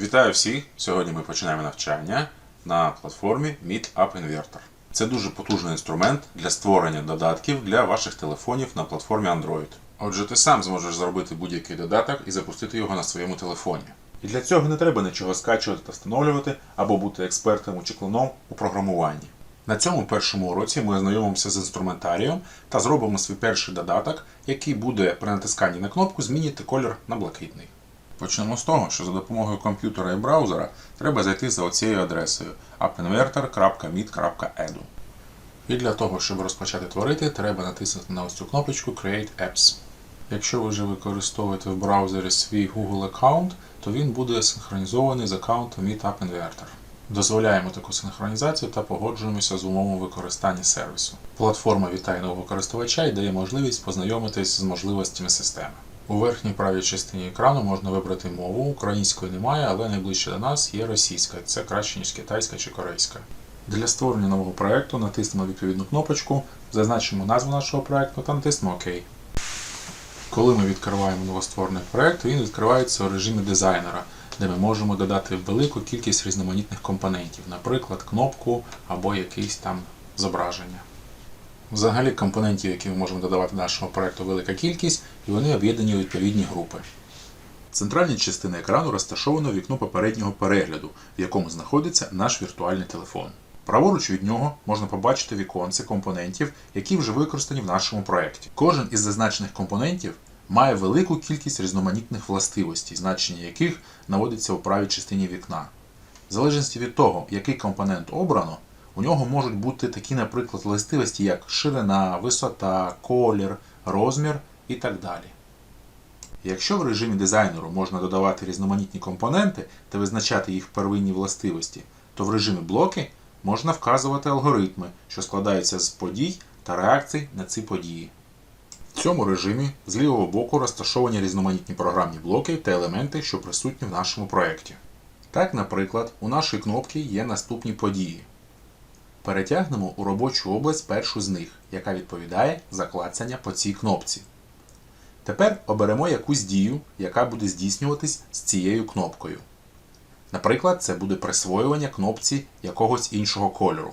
Вітаю всіх! Сьогодні ми починаємо навчання на платформі Meetup Inverter. Це дуже потужний інструмент для створення додатків для ваших телефонів на платформі Android. Отже, ти сам зможеш зробити будь-який додаток і запустити його на своєму телефоні. І для цього не треба нічого скачувати та встановлювати або бути експертом чи чеклуном у програмуванні. На цьому першому уроці ми ознайомимося з інструментарієм та зробимо свій перший додаток, який буде при натисканні на кнопку змінити колір на блакитний. Почнемо з того, що за допомогою комп'ютера і браузера треба зайти за оцією адресою appinverter.meet.edu. І для того, щоб розпочати творити, треба натиснути на ось цю кнопочку Create Apps. Якщо ви вже використовуєте в браузері свій Google аккаунт, то він буде синхронізований з аккаунтом Meetup Inverter. Дозволяємо таку синхронізацію та погоджуємося з умовами використання сервісу. Платформа вітає нового користувача і дає можливість познайомитись з можливостями системи. У верхній правій частині екрану можна вибрати мову. Української немає, але найближче до нас є російська. Це краще, ніж китайська чи корейська. Для створення нового проекту натиснемо відповідну кнопочку, зазначимо назву нашого проекту та натиснемо ОК. Коли ми відкриваємо новостворений проект, він відкривається у режимі дизайнера, де ми можемо додати велику кількість різноманітних компонентів, наприклад, кнопку або якесь там зображення. Взагалі компонентів, які ми можемо додавати до нашого проекту, велика кількість, і вони об'єднані у відповідні групи. В центральній частині екрану розташовано вікно попереднього перегляду, в якому знаходиться наш віртуальний телефон. Праворуч від нього можна побачити віконце компонентів, які вже використані в нашому проєкті. Кожен із зазначених компонентів має велику кількість різноманітних властивостей, значення яких наводиться у правій частині вікна. В залежності від того, який компонент обрано, у нього можуть бути такі, наприклад, властивості, як ширина, висота, колір, розмір і так далі. Якщо в режимі дизайнеру можна додавати різноманітні компоненти та визначати їх первинні властивості, то в режимі блоки можна вказувати алгоритми, що складаються з подій та реакцій на ці події. В цьому режимі з лівого боку розташовані різноманітні програмні блоки та елементи, що присутні в нашому проєкті. Так, наприклад, у нашої кнопки є наступні події. Перетягнемо у робочу область першу з них, яка відповідає за клацання по цій кнопці. Тепер оберемо якусь дію, яка буде здійснюватись з цією кнопкою. Наприклад, це буде присвоювання кнопці якогось іншого кольору.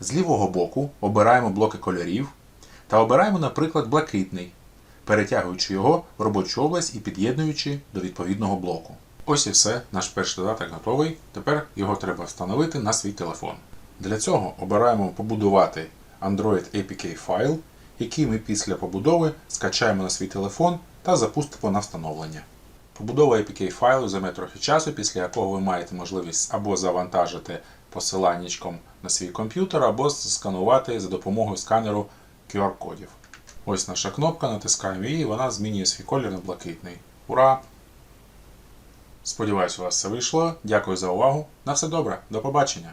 З лівого боку обираємо блоки кольорів та обираємо, наприклад, блакитний, перетягуючи його в робочу область і під'єднуючи до відповідного блоку. Ось і все, наш перший додаток готовий. Тепер його треба встановити на свій телефон. Для цього обираємо побудувати Android APK файл, який ми після побудови скачаємо на свій телефон та запустимо на встановлення. Побудова APK файлу займе трохи часу, після якого ви маєте можливість або завантажити посиланнячком на свій комп'ютер, або сканувати за допомогою сканеру QR-кодів. Ось наша кнопка, натискаємо її, і вона змінює свій колір на блакитний. Ура! Сподіваюсь, у вас все вийшло. Дякую за увагу. На все добре, до побачення!